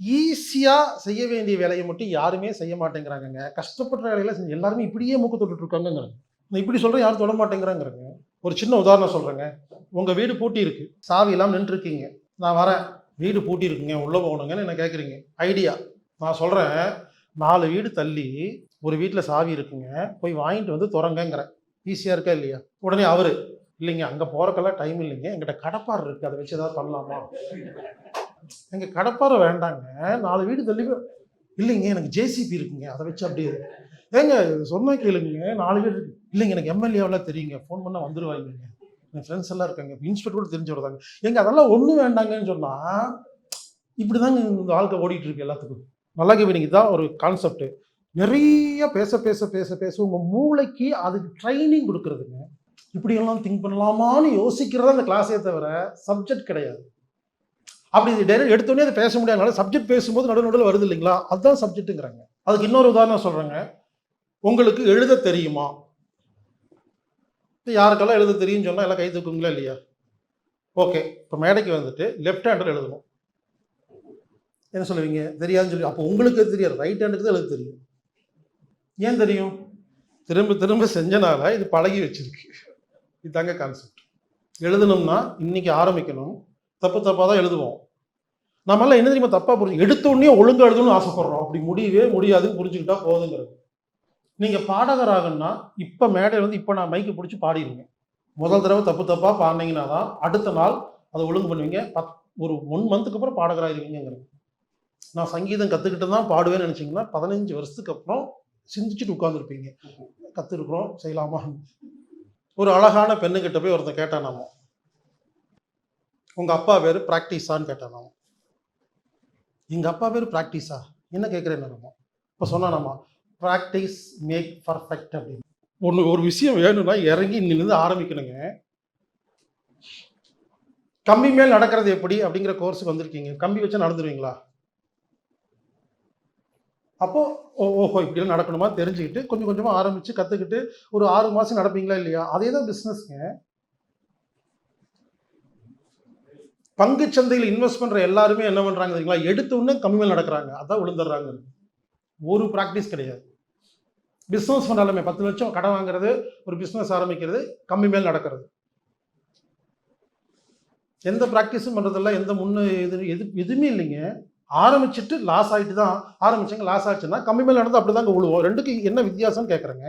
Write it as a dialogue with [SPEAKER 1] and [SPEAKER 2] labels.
[SPEAKER 1] ஈஸியாக செய்ய வேண்டிய வேலையை மட்டும் யாருமே செய்ய மாட்டேங்கிறாங்கங்க. கஷ்டப்படுற வேலையெல்லாம் செஞ்சு எல்லாருமே இப்படியே மூக்க தொட்டுட்டு நான் இப்படி சொல்கிறேன் யாரும் தொட மாட்டேங்கிறாங்கிறாங்க ஒரு சின்ன உதாரணம் சொல்கிறேங்க உங்கள் வீடு பூட்டி இருக்கு. சாவி எல்லாம் நின்றுருக்கீங்க. நான் வரேன். வீடு பூட்டி இருக்குங்க. உள்ளே போகணுங்கன்னு என்ன கேட்குறீங்க ஐடியா. நான் சொல்கிறேன் நாலு வீடு தள்ளி ஒரு வீட்டில் சாவி இருக்குங்க. போய் வாங்கிட்டு வந்து திறங்கங்கிறேன். ஈஸியாக இருக்கா இல்லையா? உடனே அவர் இல்லைங்க அங்கே போகிறக்கெல்லாம் டைம் இல்லைங்க. எங்கிட்ட கடப்பார் இருக்குது அதை வச்சு ஏதாவது பண்ணலாமா? எங்கள் கடப்பாரை வேண்டாங்க. நாலு வீடு தள்ளி இல்லைங்க எனக்கு ஜேசிபி இருக்குங்க. அதை வச்சு அப்படியே ஏங்க சொன்னா கேளுங்க. நாலு வீடு இருக்கு. இல்லைங்க எனக்கு எம்எல்ஏவெல்லாம் தெரியுங்க. ஃபோன் பண்ணால் வந்துடுவாங்க என் ஃப்ரெண்ட்ஸ் எல்லாம் இருக்காங்க. இன்ஸ்பெக்டர் கூட தெரிஞ்சு விடுறாங்க எங்க அதெல்லாம் ஒன்றும் வேண்டாங்கன்னு சொன்னா இப்படிதாங்க இந்த வாழ்க்கை ஓடிட்டு இருக்கு எல்லாத்துக்கும். நல்லா கேவீங்க இதுதான் ஒரு கான்செப்ட் நிறைய பேச பேச பேச பேச உங்கள் மூளைக்கு அதுக்கு ட்ரைனிங் கொடுக்குறதுங்க. இப்படியெல்லாம் திங்க் பண்ணலாமான்னு யோசிக்கிறதா அந்த கிளாஸே தவிர சப்ஜெக்ட் கிடையாது. அப்படி டைரக்ட் எடுத்தோடனே அதை பேச முடியாதனால சப்ஜெக்ட் பேசும்போது நடு நடுவில் வருது இல்லைங்களா? அதுதான் சப்ஜெக்ட்டுங்கிறாங்க அதுக்கு இன்னொரு உதாரணம் சொல்கிறேங்க உங்களுக்கு எழுத தெரியுமா? யாருக்கெல்லாம் எழுத தெரியும்னு சொன்னால் எல்லாம் கை தூக்குங்களா இல்லையா? ஓகே இப்போ மேடைக்கு வந்துட்டு லெஃப்ட் ஹேண்டில் எழுதணும். என்ன சொல்லுவீங்க? தெரியாதுன்னு சொல்லி. அப்போ உங்களுக்கு தெரியாது. ரைட் ஹேண்டுக்கு தான் எழுத தெரியும். ஏன் தெரியும்? திரும்ப திரும்ப செஞ்சனால இது பழகி வச்சிருக்கு. இதுதாங்க கான்செப்ட் எழுதணும்னா இன்னைக்கு ஆரம்பிக்கணும். தப்பு தப்பாக தான் எழுதுவோம். நம்மளாம் என்ன தெரியுமா தப்பாக புரிஞ்சு எடுத்த உடனே ஒழுங்கா எழுதணும்னு ஆசைப்படுறோம். அப்படி முடியவே முடியாதுன்னு புரிஞ்சுக்கிட்டா போதுங்கிறது. நீங்கள் பாடகராகன்னா இப்போ மேடையில் வந்து இப்போ நான் மைக்கு பிடிச்சி பாடிடுங்க முதல் தடவை தப்பு தப்பாக பாடினீங்கன்னா தான் அடுத்த நாள் அதை ஒழுங்கு பண்ணுவீங்க. பத் ஒரு ஒன் மந்த்துக்கு அப்புறம் பாடகராயிருவீங்கிறது நான் சங்கீதம் கற்றுக்கிட்டு தான் பாடுவேன்னு நினச்சிங்கன்னா பதினஞ்சு வருஷத்துக்கு அப்புறம் சிந்திச்சுட்டு உட்காந்துருப்பீங்க கற்றுருக்குறோம் செய்யலாமா? ஒரு அழகான பெண்ணுக்கிட்ட போய் ஒருத்தன் கேட்டான் நாம. உங்கள் அப்பா பேர் ப்ராக்டிஸான்னு கேட்டேன் நான். எங்கள் அப்பா பேர் ப்ராக்டிஸா? என்ன கேட்குறேன்னு நம்ம இப்போ சொன்னானாமா ப்ராக்டிஸ் மேக் பர்ஃபெக்ட் அப்படின்னு. ஒன்று ஒரு விஷயம் வேணும்னா இறங்கி நின்று ஆரம்பிக்கணுங்க. கம்பி மேல் நடக்கிறது எப்படி அப்படிங்கிற கோர்ஸுக்கு வந்திருக்கீங்க. கம்பி வச்சு நடந்துருவீங்களா? அப்போ ஓ ஓஹோ இப்படிலாம் நடக்கணுமா? தெரிஞ்சுக்கிட்டு கொஞ்சம் கொஞ்சமாக ஆரம்பித்து கற்றுக்கிட்டு ஒரு ஆறு மாதம் நடப்பீங்களா இல்லையா? அதே தான் பிஸ்னஸ்ங்க பங்கு சந்தையில் இன்வெஸ்ட் பண்ணுற எல்லாருமே என்ன பண்ணுறாங்க தெரியுங்களா? எடுத்த உடனே கம்மி மேல் நடக்கிறாங்க. அதான் விழுந்துடுறாங்க. ஒரு ப்ராக்டிஸ் கிடையாது. பிஸ்னஸ் பண்ணாலுமே பத்து லட்சம் கடன் வாங்குறது ஒரு பிஸ்னஸ் ஆரம்பிக்கிறது கம்மி மேல் நடக்கிறது. எந்த ப்ராக்டிஸும் பண்ணுறதில்ல எந்த முன்னு எது எது எதுவுமே இல்லைங்க. ஆரம்பிச்சுட்டு லாஸ் ஆகிட்டு தான் ஆரம்பிச்சாங்க லாஸ் ஆச்சுன்னா கம்மி மேல் நடந்து அப்படி தாங்க விழுவோம். ரெண்டுக்கு என்ன வித்தியாசம்னு கேட்குறேங்க